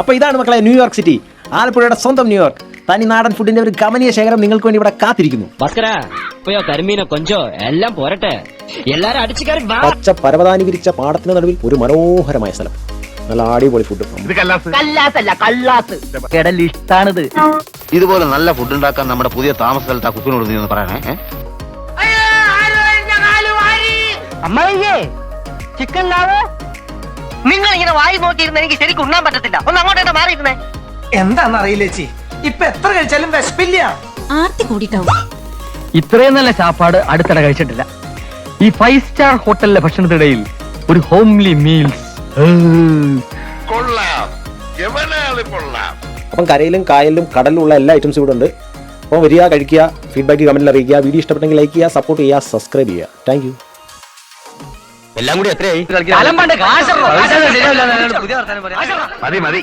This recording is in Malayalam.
അപ്പോൾ ഇതാണ് മക്കളെ ന്യൂയോർക്ക് സിറ്റി. ആലപ്പുഴയുടെ സ്വന്തം ന്യൂയോർക്ക് തനി നാടൻ ഫുഡിന്റെ ഒരു കമനീയ ശേഖരം നിങ്ങൾക്ക് വേണ്ടി ഇവിടെ കാത്തിരിക്കുന്നു. എല്ലാം പോരട്ടെ. എല്ലാരും പച്ച പരവതാനി വിരിച്ച പാടത്തിന് നടുവിൽ ഒരു മനോഹരമായ സ്ഥലം. നല്ല അടിപൊളി ഫുഡ് ഇഷ്ടാണിത്. ഇതുപോലെ നല്ല ഫുഡ് ഉണ്ടാക്കാൻ നമ്മുടെ പുതിയ താമസ സ്ഥലത്ത് ആ കുക്കിനോട് നീ ഒന്ന് പറയണേ? അമ്മയ്യേ ചിക്കൻ ലാവോ? നിങ്ങൾ ഇങ്ങനെ വായി നോക്കിയിരുന്ന എനിക്ക് ശരിക്കും ഉണ്ണാൻ പറ്റത്തില്ല. ഒന്ന് അങ്ങോട്ടേക്ക് മാറിയിരുന്നേ? എന്താണെന്നറിയില്ല ചേച്ചി? ഇപ്പൊ എത്ര കഴിച്ചാലും വിശപ്പില്ല. ആർത്തി കൂടിട്ടാവും ഇത്രയും നല്ല ചാപ്പാട് അടുത്തിടെ കഴിച്ചിട്ടില്ല. ഈ ഫൈവ് സ്റ്റാർ ഹോട്ടലിലെ ഭക്ഷണത്തിനിടയിൽ ഒരു ഹോംലി മീൽസ് അപ്പം കരയിലും കായലിലും കടലിലും ഉള്ള എല്ലാ ഐറ്റംസും ഇവിടെ ഉണ്ട്. അപ്പം വരിക കഴിക്കുക ഫീഡ്ബാക്ക് കമന്റിൽ അറിയിക്കുക വീഡിയോ ഇഷ്ടപ്പെട്ടെങ്കിൽ ലൈക്ക് ചെയ്യുക സപ്പോർട്ട് ചെയ്യുക സബ്സ്ക്രൈബ് ചെയ്യുക. താങ്ക് യു എല്ലാം കൂടി എത്രയായി? മതി മതി.